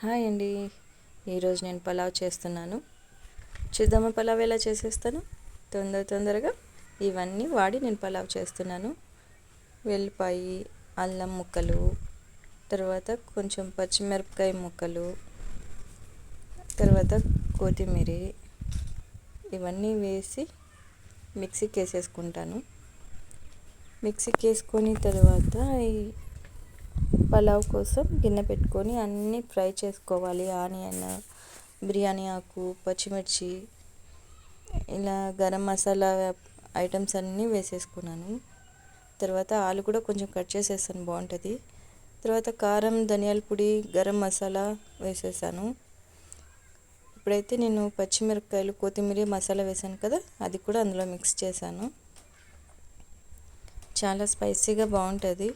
Hi అండి. ఈరోజు నేను పలావ్ చేస్తున్నాను. చూద్దామా పలావ్ ఎలా చేసేస్తాను? తొందర తొందరగా ఇవన్నీ వాడి నేను పలావ్ చేస్తున్నాను. వెల్లిపాయి అల్లం ముక్కలు తర్వాత కొంచెం పచ్చిమిరపకాయ ముక్కలు తర్వాత కొత్తిమీర ఇవన్నీ వేసి మిక్సీకి వేసేసుకుంటాను. మిక్సీకి వేసుకొని తర్వాత పలావ్ కోసం గిన్నె పెట్టుకొని అన్నీ ఫ్రై చేసుకోవాలి. ఆనియన్ బిర్యానీ ఆకు పచ్చిమిర్చి ఇలా గరం మసాలా ఐటమ్స్ అన్నీ వేసేసుకున్నాను. తర్వాత ఆలు కూడా కొంచెం కట్ చేసేస్తాను బాగుంటుంది. తర్వాత కారం ధనియాల పొడి గరం మసాలా వేసేసాను. ఇప్పుడైతే నేను పచ్చిమిరపకాయలు కొత్తిమీర మసాలా వేసాను కదా అది కూడా అందులో మిక్స్ చేశాను. చాలా స్పైసీగా బాగుంటుంది.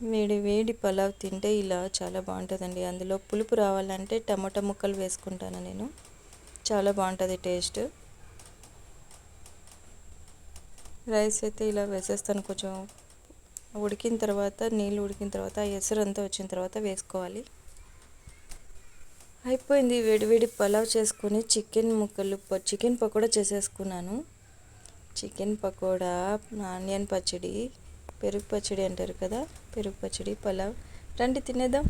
వేడి వేడి పలావ్ తింటే ఇలా చాలా బాగుంటుందండి. అందులో పులుపు రావాలంటే టమాటా ముక్కలు వేసుకుంటాను నేను. చాలా బాగుంటుంది టేస్ట్. రైస్ అయితే ఇలా వేసేస్తాను. కొంచెం ఉడికిన తర్వాత నీళ్ళు ఉడికిన తర్వాత ఎసరు అంతా వచ్చిన తర్వాత వేసుకోవాలి. అయిపోయింది. వేడివేడి పలావ్ చేసుకొని చికెన్ ముక్కలు చికెన్ పకోడా చేసేసుకున్నాను. చికెన్ పకోడా ఆనియన్ పచ్చడి పెరుగు పచ్చడి అంటారు కదా పెరుగు పచ్చడి పలావ్. రండి తినేద్దాం.